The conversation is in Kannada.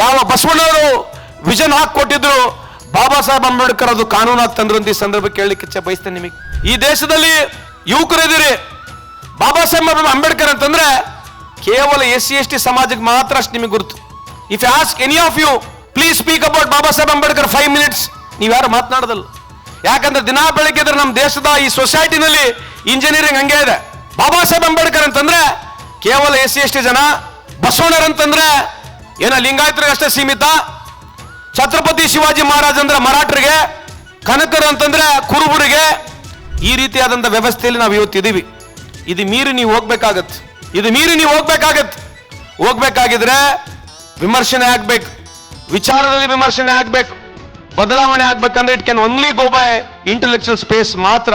ಯಾವ ಬಸವಣ್ಣವರು ವಿಷನ್ ಹಾಕೊಟ್ಟಿದ್ರು ಬಾಬಾ ಸಾಹೇಬ್ ಅಂಬೇಡ್ಕರ್ ಅದು ಕಾನೂನು ತಂದ್ರು ಈ ಸಂದರ್ಭ ಕೇಳಲಿಕ್ಕೆ ಬಯಸ್ತೇನೆ ನಿಮಗೆ. ಈ ದೇಶದಲ್ಲಿ ಯುವಕರಿದ್ದೀರಿ. ಬಾಬಾ ಸಾಹೇಬ್ ಅಂಬೇಡ್ಕರ್ ಅಂತಂದ್ರೆ ಕೇವಲ ಎಸ್ ಸಿ ಎಸ್ ಟಿ ಸಮಾಜಕ್ಕೆ ಮಾತ್ರ ಅಷ್ಟು ನಿಮಗೆ ಗುರುತು. If ask any of you please speak about Baba Saheb Ambedkar five minutes ನೀವು ಯಾರು ಮಾತನಾಡೋದಲ್ಲ. ಯಾಕಂದ್ರೆ ದಿನಾ ಬೆಳಗ್ಗೆ ನಮ್ಮ ದೇಶದ ಈ ಸೊಸೈಟಿನಲ್ಲಿ ಇಂಜಿನಿಯರಿಂಗ್ ಹಂಗೆ ಇದೆ. ಬಾಬಾ ಸಾಹೇಬ್ ಅಂಬೇಡ್ಕರ್ ಅಂತಂದ್ರೆ ಕೇವಲ ಎಸ್ ಸಿ ಎಸ್ ಟಿ ಜನ ಬಸವಣ್ಣರ್ ಅಂತಂದ್ರೆ ಏನ ಲಿಂಗಾಯತರಿಗೆ ಅಷ್ಟೇ ಸೀಮಿತ? ಛತ್ರಪತಿ ಶಿವಾಜಿ ಮಹಾರಾಜ್ ಅಂದ್ರೆ ಮರಾಠರಿಗೆ, ಕನಕರು ಅಂತಂದ್ರೆ ಕುರುಬರಿಗೆ ಈ ರೀತಿಯಾದಂಥ ವ್ಯವಸ್ಥೆಯಲ್ಲಿ ನಾವು ಇವತ್ತಿದ್ದೀವಿ ಇದು ಮೀರಿ ನೀವು ಹೋಗ್ಬೇಕಾಗತ್ತೆ. ಇದು ಮೀರಿ ನೀವು ಹೋಗ್ಬೇಕಾಗತ್ತೆ. ಹೋಗ್ಬೇಕಾಗಿದ್ರೆ ವಿಮರ್ಶನೆ ಆಗ್ಬೇಕು. ವಿಚಾರದಲ್ಲಿ ವಿಮರ್ಶನೆ ಆಗ್ಬೇಕು. ಬದಲಾವಣೆ ಆಗ್ಬೇಕಂದ್ರೆ it can only go by intellectual space ಮಾತ್ರ